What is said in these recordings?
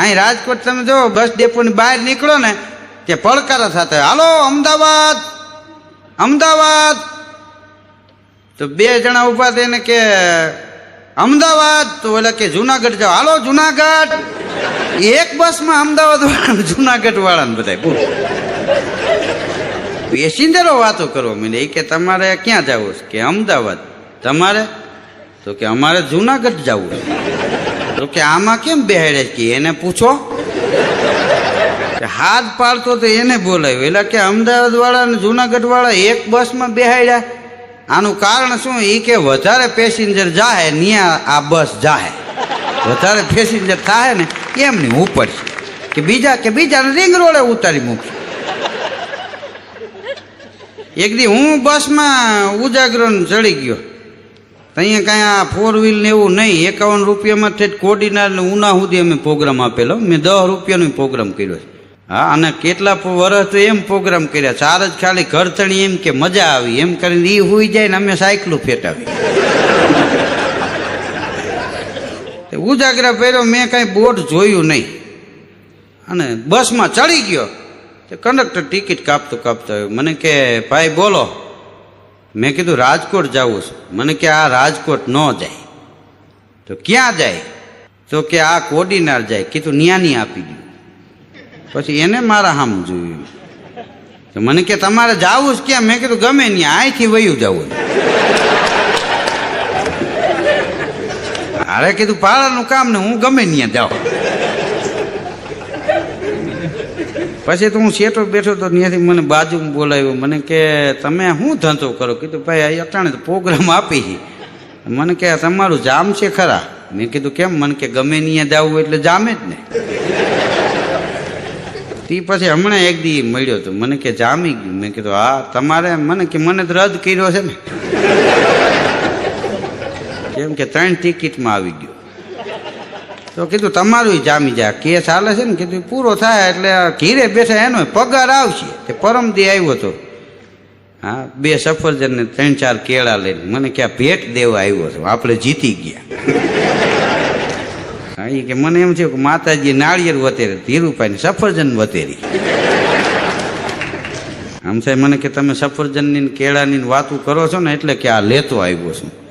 અહીં રાજકોટ તમે જો બસ ડેપોની બહાર નીકળો ને કે પડકારા સાથે હાલો, અમદાવાદ! અમદાવાદ! તો બે જણા ઊભા થઈને કે, અમદાવાદ! તો એટલે કે, જુનાગઢ જાઓ. હાલો, જુનાગઢ! એક બસમાં અમદાવાદ વાળા જુનાગઢ વાળાને બધા પેસેન્જરો વાતો કરવા મને એ કે, તમારે ક્યાં જવું છે? કે, અમદાવાદ. તમારે? તો કે, અમારે જુનાગઢ જવું છે. કે આમાં કેમ બેહાડે કે એને પૂછો? હાથ પાડતો તો એને બોલાવ્યો. એટલે કે અમદાવાદ વાળા અને જુનાગઢ વાળા એક બસમાં બેહાડ્યા. આનું કારણ શું? એ કે વધારે પેસેન્જર જાહે, ન્યા આ બસ જાહે. વધારે પેસેન્જર થાય ને, એમની ઉપર કે બીજા કે બીજાને રિંગ રોડે ઉતારી મૂકશે. એક દી હું બસમાં ઉજાગરણ ચડી ગયો. અહીંયા કાંઈ આ ફોર વ્હીલ ને એવું નહીં. એકાવન રૂપિયામાં ઠેઠ કોડીનાર ને ઉના સુધી અમે પ્રોગ્રામ આપેલો. મેં દસ રૂપિયાનો પ્રોગ્રામ કર્યો છે. હા, અને કેટલા વર્ષ તો એમ પ્રોગ્રામ કર્યા. ચાર જ ખાલી ઘરચણી એમ કે મજા આવી. એમ કરીને એ હોઈ જાય ને અમે સાયકલું ફેટાવી ઉજાગરા પહેર્યો, મેં કાંઈ બોર્ડ જોયું નહીં. અને બસમાં ચડી ગયો. તો કંડક્ટર ટિકિટ કાપતો કાપતો મને કે, ભાઈ, બોલો. મેં કીધું, રાજકોટ જવું છે. મને કે આ રાજકોટ ન જાય. તો ક્યાં જાય? તો કે આ કોડીનાર જાય. કીધું ન્યાની આપી દઉં પછી એને મારા સામું જોયું તો મને કે, તમારે જાવું જ ક્યાં? મેં કીધું, ગમે ત્યાં અહીંથી વયું જવું અરે કીધું પાડાનું કામ ને હું ગમે ત્યાં જાઉં. પછી તો હું શેઠો બેઠો તો ત્યાંથી મને બાજુમાં બોલાવ્યો. મને કે, તમે શું ધંધો કરો? કીધું, ભાઈ, આ અટાણે પ્રોગ્રામ આપી છે. મને કે તમારું જામ છે ખરા? મેં કીધું, કેમ? મને કે, ગમે ત્યાં જવું એટલે જામે જ ને. તે પછી હમણાં એક દી મળ્યો તો મને કે, જામી ગયું. મેં કીધું, હા, તમારે મને કે, મને તો રદ કર્યો છે ને. કેમ કે ત્રણ ટિકિટમાં આવી ગયો. તો કીધું, તમારું જામી જાય. કેસ હાલે છે ને, કીધું, પૂરો થાય એટલે ઘીરે બેઠા એનો પગાર આવશે. તે પરમ દી આવ્યો હતો. હા, બે સફરજન ને ત્રણ ચાર કેળા લઈને મને ક્યાં ભેટ દેવા આવ્યો છો આપણે જીતી ગયા. એ કે મને એમ થયું કે માતાજી નાળિયેર વતેરે ધીરુભાઈ સફરજન વતેરી. આમ સાહેબ, મને કે તમે સફરજનની કેળાની વાતું કરો છો ને, એટલે કે આ લેતો આવ્યો છું.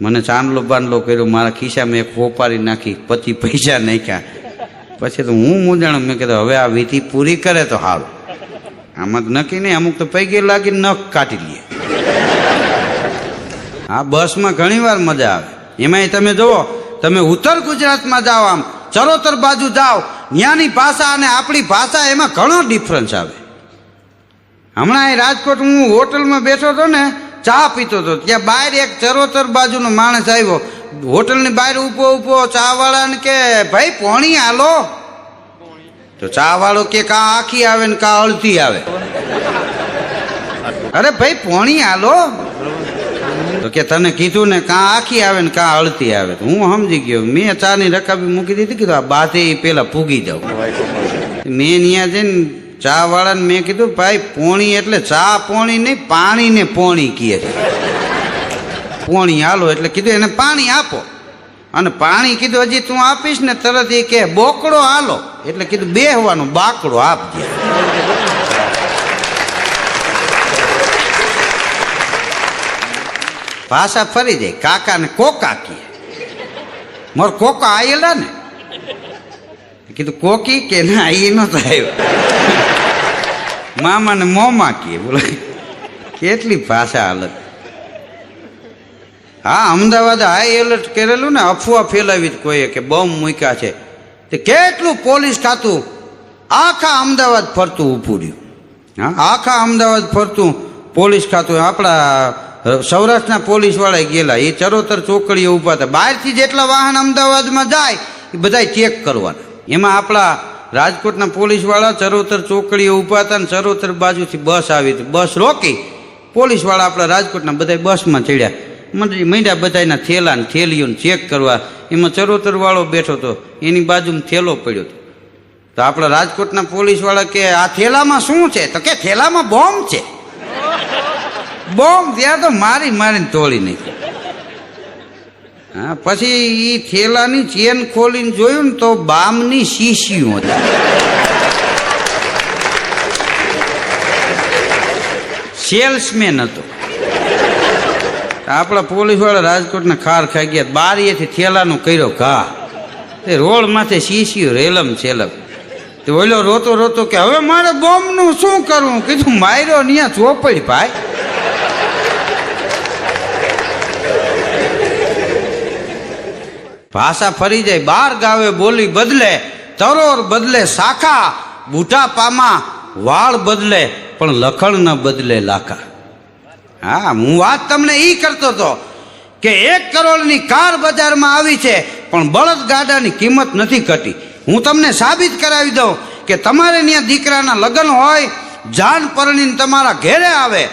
મને ચાંદલો બાંદલો કર્યો, મારા ખિસ્સામાં એક હોપારી નાખી, પછી પૈસા નાખ્યા. પછી તો હું મૂંઝાણો, મેં કીધું, હવે આ વિધિ પૂરી કરે તો હાલ આમાં નક્કી નહીં, અમુક તો પૈકી લાગી નખ કાઢી લઈએ આ બસમાં ઘણીવાર મજા આવે. એમાંય તમે જુઓ, તમે ઉત્તર ગુજરાતમાં જાઓ આમ, ચરોતર બાજુ જાઓ ત્યાંની ભાષા અને આપણી ભાષા એમાં ઘણો ડિફરન્સ આવે. હમણાં એ રાજકોટ હું હોટલમાં બેઠો હતો ને ચા પીતો હતો. ત્યાં બહાર એક ચરોતર બાજુનો માણસ આવ્યો. હોટલની બહાર ઊભો ઊભો ચા વાળાને કે, ભાઈ, પોણી હાલો તો ચા વાળો કે, કા આખી આવે ને કા અળતી આવે. અરે ભાઈ, પોણી હાલો તો કે, તને કીધું ને, કાં આખી આવે ને કાં અળતી આવે. હું સમજી ગયો. મેં ચાની રકાબી મૂકી દીધી, કીધું, આ બાધે પેલા પૂગી જાઉં. મેં ત્યાં જઈને ચા વાળાને મેં કીધું, ભાઈ, પોણી એટલે ચા પોણી નહીં, પાણીને પોણી કહે પોણી હાલો એટલે કીધું, એને પાણી આપો. અને પાણી કીધું, હજી તું આપીશ ને તરત એ કે બોકડો હાલો. એટલે કીધું, બેહવાનું, બાકડો આપજે. ભાષા ફરી જાય, કાકા ને કોકા કહે. મોર કોકા આયેલા ને? કીધું, કોકી કે ના એ નતો આવ્યો. મામા મોમાં કહે બોલો. કેટલી ભાષા અલગ. હા, અમદાવાદ હાઈ એલર્ટ કરેલું ને, અફવા ફેલાવી જ કોઈએ કે બોમ્બ મૂક્યા છે. તે કેટલું પોલીસ ખાતું આખા અમદાવાદ ફરતું રહ્યું. હા, આખા અમદાવાદ ફરતું પોલીસ ખાતું. આપણા સૌરાષ્ટ્રના પોલીસવાળા ગયેલા. એ ચરોતર ચોકડીએ ઊભા હતા. બહારથી જેટલા વાહન અમદાવાદમાં જાય, એ બધા ચેક કરવાના. એમાં આપણા રાજકોટના પોલીસવાળા ચરોતર ચોકડીએ ઊભા હતા ને ચરોતર બાજુથી બસ આવી હતી. બસ રોકી પોલીસવાળા આપણા રાજકોટના બધા બસમાં ચડ્યા. મંડળી મંડ્યા બધાના થેલા ને થેલીઓને ચેક કરવા એમાં ચરોતરવાળો બેઠો હતો એની બાજુમાં થેલો પડ્યો હતો. તો આપણા રાજકોટના પોલીસવાળા કે, આ થેલામાં શું છે? તો કે, થેલામાં બોમ્બ છે. બોમ્બ ત્યાં તો મારી મારીને તોડી નાખી હા, પછી એ થેલાની ચેન ખોલીને જોયું ને તો બામની શીશીઓ હતા. સેલ્સમેન હતો. આપણા પોલીસવાળા રાજકોટના ખાર ખાઈ ગયા, બારીએથી થેલાનું કર્યો ઘા. તે રોડ માથે શીશીઓ રેલમ છેલમ. તે ઓલો રોતો રોતો કે, હવે મારે બોમ્બનું શું કરવું? કીધું, માર્યો ન્યા ચોપડી, ભાઈ. ભાષા ફરી જાય, બાર ગાવે બોલી બદલે, તરોર બદલે શાખા બુટાપામાં વાળ બદલે, પણ લખણ ન બદલે લાખા હા, હું વાત તમને એ કરતો હતો કે એક કરોડની કાર બજારમાં આવી છે, પણ બળદ ગાડાની કિંમત નથી ઘટી. હું તમને સાબિત કરાવી દઉં કે તમારે ત્યાં દીકરાના લગ્ન હોય, જાન પરણીને તમારા ઘેરે આવે,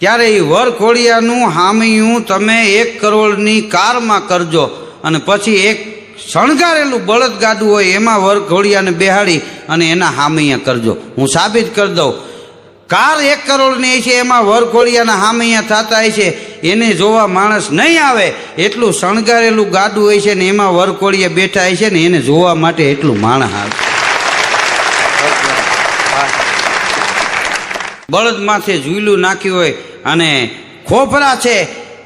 ત્યારે એ વર ખોડિયાનું હામિયું તમે એક કરોડની કારમાં કરજો. અને પછી એક શણગારેલું બળદ ગાડું હોય, એમાં વર ઘોડિયાને બેહાડી અને એના હામૈયા કરજો. હું સાબિત કરી દઉં. કાર એક કરોડની છે, એમાં વરખોડિયાના હામૈયા થતા છે, એને જોવા માણસ નહીં આવે. એટલું શણગારેલું ગાડું હોય છે ને એમાં વરખોડિયા બેઠા હોય છે ને એને જોવા માટે એટલું માણસ આવે. બળદ માથે ઝૂલું નાખ્યું હોય અને ખોપરા છે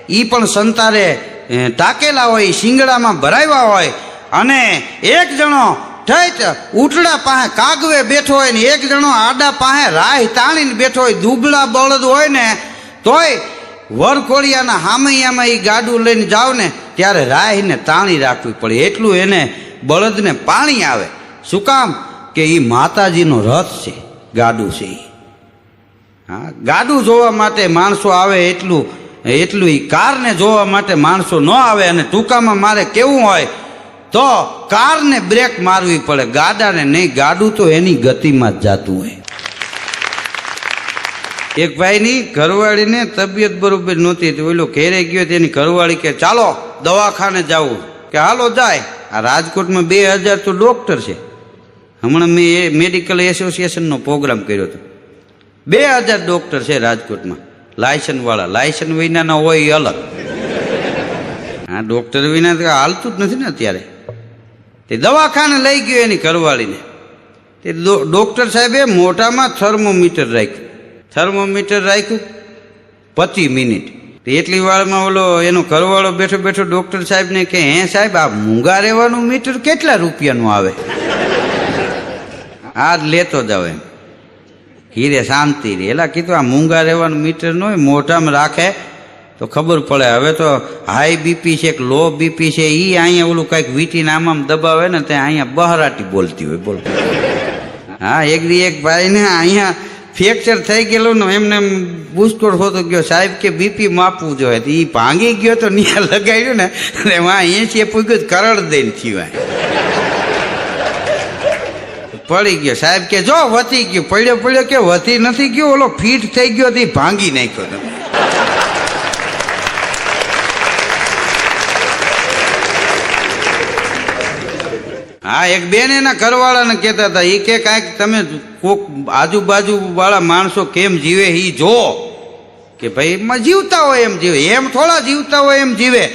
એ પણ સંતારે ટાકેલા હોય, શિંગડામાં ભરાવ્યા હોય અને એક જણો ઠેઠ ઉટડા પાસે કાગવે બેઠો હોય ને એક જણો આડા પાસે રાહ તાણીને બેઠો હોય, દુબળા બળદ હોય ને, તોય વરખોડિયાના હામૈયામાં એ ગાડું લઈને જાવ ને, ત્યારે રાહીને તાણી રાખવી પડે. એટલું એને બળદને પાણી આવે. શું કામ? કે એ માતાજીનો રથ છે, ગાડું છે. હા, ગાડું જોવા માટે માણસો આવે એટલું એટલું એ કારને જોવા માટે માણસો ન આવે અને ટૂંકામાં મારે કેવું હોય, તો કારને બ્રેક મારવી પડે. ગાડાને નહીં, ગાડું તો એની ગતિમાં જ જાતું હોય. એક ભાઈની ઘરવાળીને તબિયત બરોબર નહોતી, તો ઓલો ઘેરે ગયો, તેની ઘરવાળી કે, ચાલો, દવાખાને જવું કે, હાલો, જાય. આ રાજકોટમાં બે હજાર તો ડૉક્ટર છે. હમણાં મેં એ મેડિકલ એસોસિએશનનો પ્રોગ્રામ કર્યો હતો. બે હજાર ડૉક્ટર છે રાજકોટમાં. લાયસન્સવાળા લાયસન્સ વિનાના હોય એ અલગ. હા ડૉક્ટર વિના તો હાલતું જ નથી ને અત્યારે. તે દવાખાને લઈ ગયો એની ઘરવાળીને. તે ડૉક્ટર સાહેબે મોઢામાં થર્મોમીટર રાખ્યું. થર્મોમીટર રાખ્યું પચીસ મિનિટ. એટલી વારમાં ઓલો એનો ઘરવાળો બેઠો બેઠો ડૉક્ટર સાહેબને કે હે સાહેબ, આ મૂંગા રહેવાનું મીટર કેટલા રૂપિયાનું આવે? આ લેતો જાવ એમ. હીરે શાંતિ રે એલા કીધું, આ મૂંગા રહેવાનું મીટર ન હોય, મોઢામાં રાખે. તો ખબર પડે, હવે તો હાઈ બીપી છે કે લો બીપી છે એ અહીંયા ઓલું કંઈક વીટીને આમ આમ દબાવે ને, ત્યાં અહીંયા બહરાટી બોલતી હોય, બોલ. હા એક દી એક ભાઈને અહીંયા ફ્રેક્ચર થઈ ગયેલું ને, એમને એમ બુસ્કોટ હોતો ગયો, સાહેબ, કે બીપી માપવું જોઈએ. તો એ ભાંગી ગયો તો ત્યાં લગાડ્યું ને એમાં અહીંયા છે પૂગ્યું કરડ દઈને થયું પડી ગયો. સાહેબ કે, જો વધી ગયું. પડ્યો પડ્યો કે, વધી નથી ગયો. ઓલો ફીટ થઈ ગયો તે ભાંગી નાખ્યો તમે. હા, એક બેન એના ઘરવાળાને કહેતા હતા એ કે કાંઈક તમે કોક આજુબાજુ વાળા માણસો કેમ જીવે? એ જો. કે ભાઈ, એમાં જીવતા હોય એમ જીવે. એમ થોડા જીવતા હોય એમ જીવે.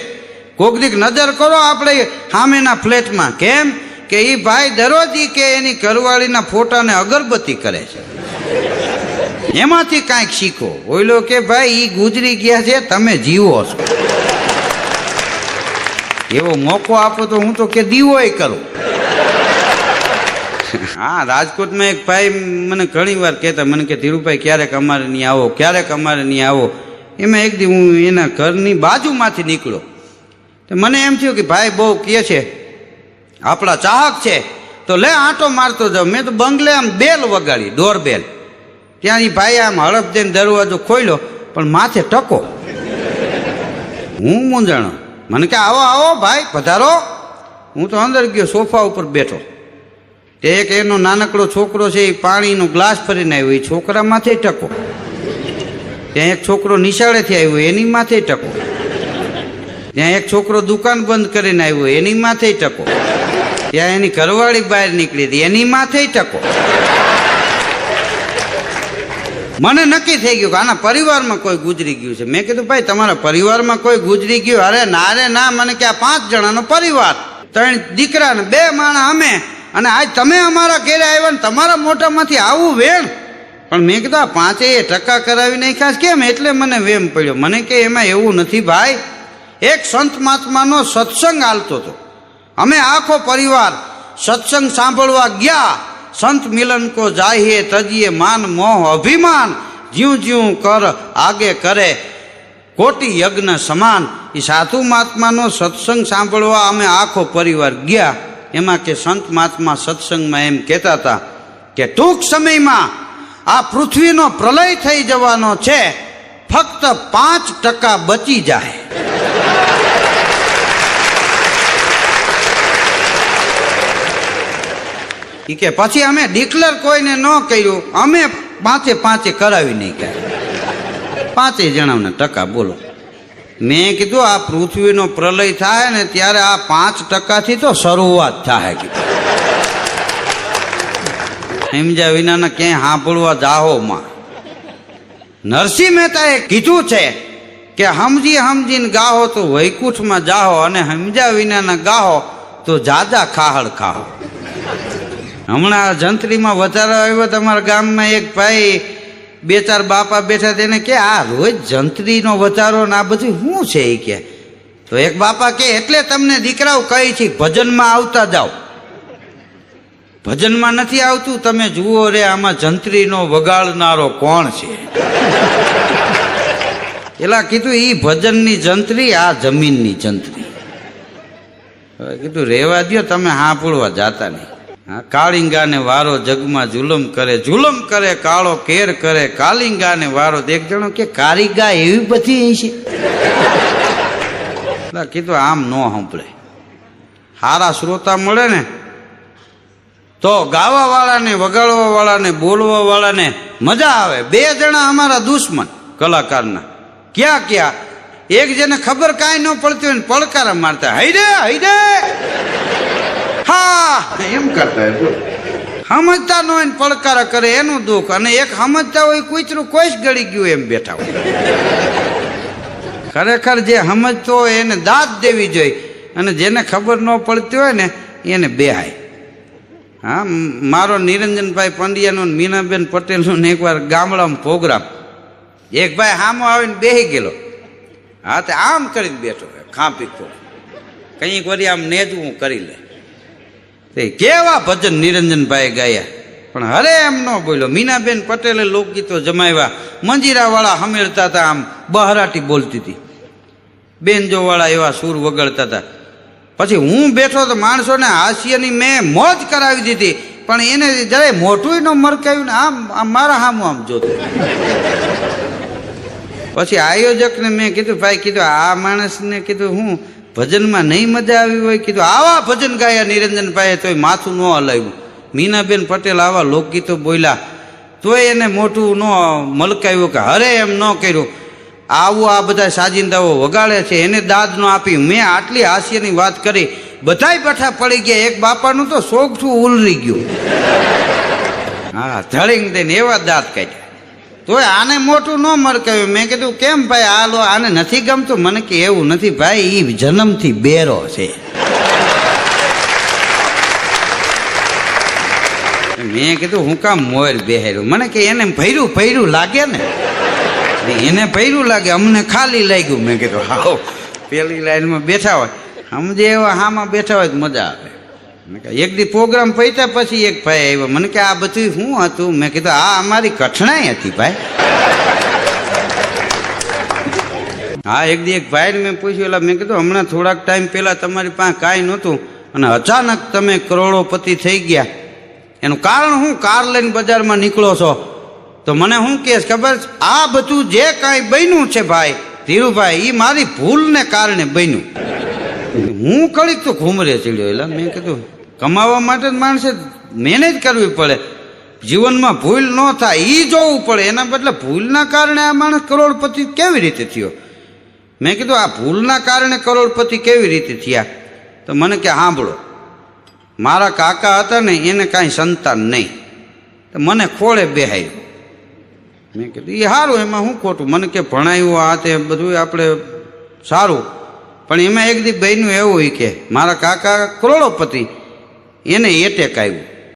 કોક દીક નજર કરો આપણે સામેના ફ્લેટમાં. કેમ? કે એ ભાઈ દરરોજ કે એની ઘરવાળીના ફોટાને અગરબત્તી કરે છે. એમાંથી કાંઈક શીખો. ઓઈલો કે ભાઈ એ ગુજરી ગયા છે, તમે જીવો છો. એવો મોકો આપો તો હું તો કે દીવોય કરું. હા, રાજકોટમાં એક ભાઈ મને ઘણી વાર કહેતા, મને કે ધીરુભાઈ, ક્યારેક અમારે નહીં આવો, ક્યારેક અમારે નહીં આવો. એમાં એક દી હું એના ઘરની બાજુમાંથી નીકળ્યો. તો મને એમ થયું કે ભાઈ બહુ કહે છે આપણા ચાહક છે. તો લે આંટો મારતો જાવ મેં તો બંગલે આમ બેલ વગાડી ડોર બેલ ત્યાં એ ભાઈ આમ હડપ દઈને દરવાજો ખોલ્યો, પણ માથે ટકો. હું મૂંઝાણો. મને કે, આવો આવો ભાઈ, પધારો. હું તો અંદર ગયો, સોફા ઉપર બેઠો. તે એક એનો નાનકડો છોકરો છે, એ પાણીનો ગ્લાસ ફરીને આવ્યો. એ છોકરા માથે ટકો. ત્યાં એક છોકરો નિશાળેથી આવ્યો, એની માથે ટકો. ત્યાં એક છોકરો દુકાન બંધ કરીને આવ્યો, એની માથે ટકો. ત્યાં એની ઘરવાળી બહાર નીકળી હતી, એની માથે ટકો. મને નક્કી થઈ ગયું કે આના પરિવારમાં કોઈ ગુજરી ગયું છે. મેં કીધું, ભાઈ, તમારા પરિવારમાં કોઈ ગુજરી ગયું? અરે, ના રે ના, મને કે આ પાંચ જણાનો પરિવાર. ત્રણ દીકરા ને બે માણા અમે. અને આજ તમે અમારા ઘેરે આવ્યા ને તમારા મોટામાંથી આવું વેણ. પણ મેં કીધું, આ પાંચેય ટકા કરાવી નાખ્યા કેમ? એટલે મને વેમ પડ્યો. મને કે, એમાં એવું નથી, ભાઈ. એક સંત મહાત્માનો સત્સંગ હાલતો હતો. અમે આખો પરિવાર સત્સંગ સાંભળવા ગયા. સંત મિલન કો જાહીએ તજીએ માન મોહ અભિમાન. જ્યું જ્યું કર આગે કરે. કોટી યજ્ઞ સમાન. એ સાધુ મહાત્માનો સત્સંગ સાંભળવા અમે આખો પરિવાર ગયા. એમાં કે સંત મહાત્મા સત્સંગમાં એમ કહેતા હતા કે ટૂંક સમયમાં આ પૃથ્વીનો પ્રલય થઈ જવાનો છે. ફક્ત પાંચ ટકા બચી જાય. ઈ કે, પછી અમે ડિક્લેર કોઈને ન કર્યું, અમે પાંચે પાંચે કરાવી નહીં ગયા પાંચે જણાવને ટકા, બોલો. મેં કીધું, આ પૃથ્વીનો પ્રલય થાય ને ત્યારે આ પાંચ ટકાથી તો શરૂઆત થાય. કીધું સમજ્યા વિનાના ક્યાંય સાંભળવા જાહોમાં નરસિંહ મહેતાએ કીધું છે કે સમજી સમજીને ગાહો તો વૈકુંઠમાં જાહો અને સમજ્યા વિનાના ગાહો તો જાજા ખાહડ ખાહો. હમણાં જંત્રીમાં વધારો આવ્યો, તમારા ગામમાં એક ભાઈ, બે ચાર બાપા બેઠા તેને કે, આ રોજ જંત્રીનો વધારો ને આ બધું શું છે એ કે? તો એક બાપા કે, એટલે તમને દીકરાઓ કહી છે ભજનમાં આવતા જાઓ? ભજનમાં નથી આવતું, તમે જુઓ રે, આમાં જંત્રીનો વગાડનારો કોણ છે? એલા કીધું એ ભજનની જંત્રી આ જમીનની જંત્રી કીધું, રહેવા દ્યો, તમે હા હાંભળવા જાતા નહીં. હા, કાળિંગાને વારો જગમાં જુલમ કરે જુલમ કરે, કાળો કેર કરે, કાલિંગાને વારો એક જણો કે, કારીગા એવી બધી છે. કીધું, આમ ન સાંભળે. સારા શ્રોતા મળે ને, તો ગાવા વાળાને વગાડવા વાળાને બોલવા વાળાને મજા આવે. બે જણા અમારા દુશ્મન કલાકારના. ક્યાં ક્યાં? એક જેને ખબર કાંઈ ન પડતી હોય ને, પડકારા મારતા, હૈ રે હૈ રે! હા. એમ કરતા સમજતા ન હોય પડકારા કરે એનું દુઃખ. અને એક સમજતા હોય કૂતરું કોઈ જ ગળી ગયું એમ બેઠા હોય. ખરેખર જે સમજતો હોય એને દાંત દેવી જોઈએ. અને જેને ખબર ન પડતી હોય ને એને બેહાય. હા મારો નિરંજનભાઈ પંડ્યાનું મીનાબેન પટેલનું ને એકવાર ગામડામાં પ્રોગ્રામ. એક ભાઈ હામો આવીને બેહી ગયેલો. હા તે આમ કરીને બેઠો ખાંપી ખો કંઈક વળી આમ નેજવું કરી લે. તે કેવા ભજન નિરંજનભાઈ ગાયા? પણ હરે એમ ન બોલ્યો. મીનાબેન પટેલે લોકગીતો જમાવ્યા. મંજીરાવાળા હમેરતા હતા આમ બહરાટી બોલતી હતી. બેનજોવાળા એવા સૂર વગળતા હતા. પછી હું બેઠો તો માણસોને હાસ્યની મેં મોજ કરાવી દીધી. પણ એને જરાય મોટું ન મરકાયું ને આમ આમ મારા હામું આમ જોતું. પછી આયોજકને મેં કીધું, ભાઈ, કીધું, આ માણસને કીધું હું ભજનમાં નહીં મજા આવી હોય, કીધું, આવા ભજન ગાયા નિરંજનભાઈએ, તોય માથું ન હલાવ્યું. મીનાબેન પટેલ આવા લોકગીતો બોલ્યા, તોય એને મોટું ન મલકાવ્યું કે હરે એમ ન કર્યું. આવું આ બધા સાજિંદાઓ વગાડે છે, એને દાદ ન આપી મેં આટલી હાસ્યની વાત કરી. બધાય બેઠા પડી ગયા, એક બાપાનું તો સોગઠું ઉલરી ગયું. હા ધળીને દઈને એવા દાંત કાઢ્યા. તોય આને મોટું ન મરકાવ્યું મેં કીધું, કેમ ભાઈ? આ લો આને નથી ગમતું? મને કે, એવું નથી ભાઈ એ જન્મથી બેરો છે. મેં કીધું, હું કામ મોર બેહેર્યું? મને કે, એને ભૈરું ભૈરું લાગે ને? એને ભૈરું લાગે, અમને ખાલી લાગ્યું. મેં કીધું હા પેલી લાઈનમાં બેઠા હોય. સમજે એવા હામાં બેઠા હોય તો મજા આવે. એક દી પ્રોગ્રામ પૈતા પછી એક ભાઈ આવ્યો. મને કે, આ બધું શું હતું? મેં કીધું, આ અમારી કઠણાઈ હતી ભાઈ. હા, એક દી એક ભાઈને મેં પૂછ્યું, એટલે મેં કીધું, હમણાં થોડાક ટાઈમ પહેલાં તમારી પાસે કાંઈ નહોતું અને અચાનક તમે કરોડોપતિ થઈ ગયા. એનું કારણ હું કાર લઈને બજારમાં નીકળો છો. તો મને શું કહેશ? ખબર? આ બધું જે કાંઈ બન્યું છે ભાઈ, ધીરુભાઈ એ મારી ભૂલને કારણે બન્યું. હું કડીક તો ઘૂમરે ચડ્યો, એટલે મેં કીધું કમાવા માટે જ માણસે મહેનત કરવી પડે. જીવનમાં ભૂલ ન થાય એ જોવું પડે. એના બદલે ભૂલના કારણે આ માણસ કરોડપતિ કેવી રીતે થયો? મેં કીધું, આ ભૂલના કારણે કરોડપતિ કેવી રીતે થયા? તો મને કે સાંભળો મારા કાકા હતા ને, એને કાંઈ સંતાન નહીં. તો મને ખોળે બેહાયું મેં કીધું એ સારું એમાં શું ખોટું? મને કે, ભણાયું આ તે બધું આપણે સારું. પણ એમાં એક દી બહેનું એવું હોય કે, મારા કાકા કરોડોપતિ. એને એટેક આવ્યું.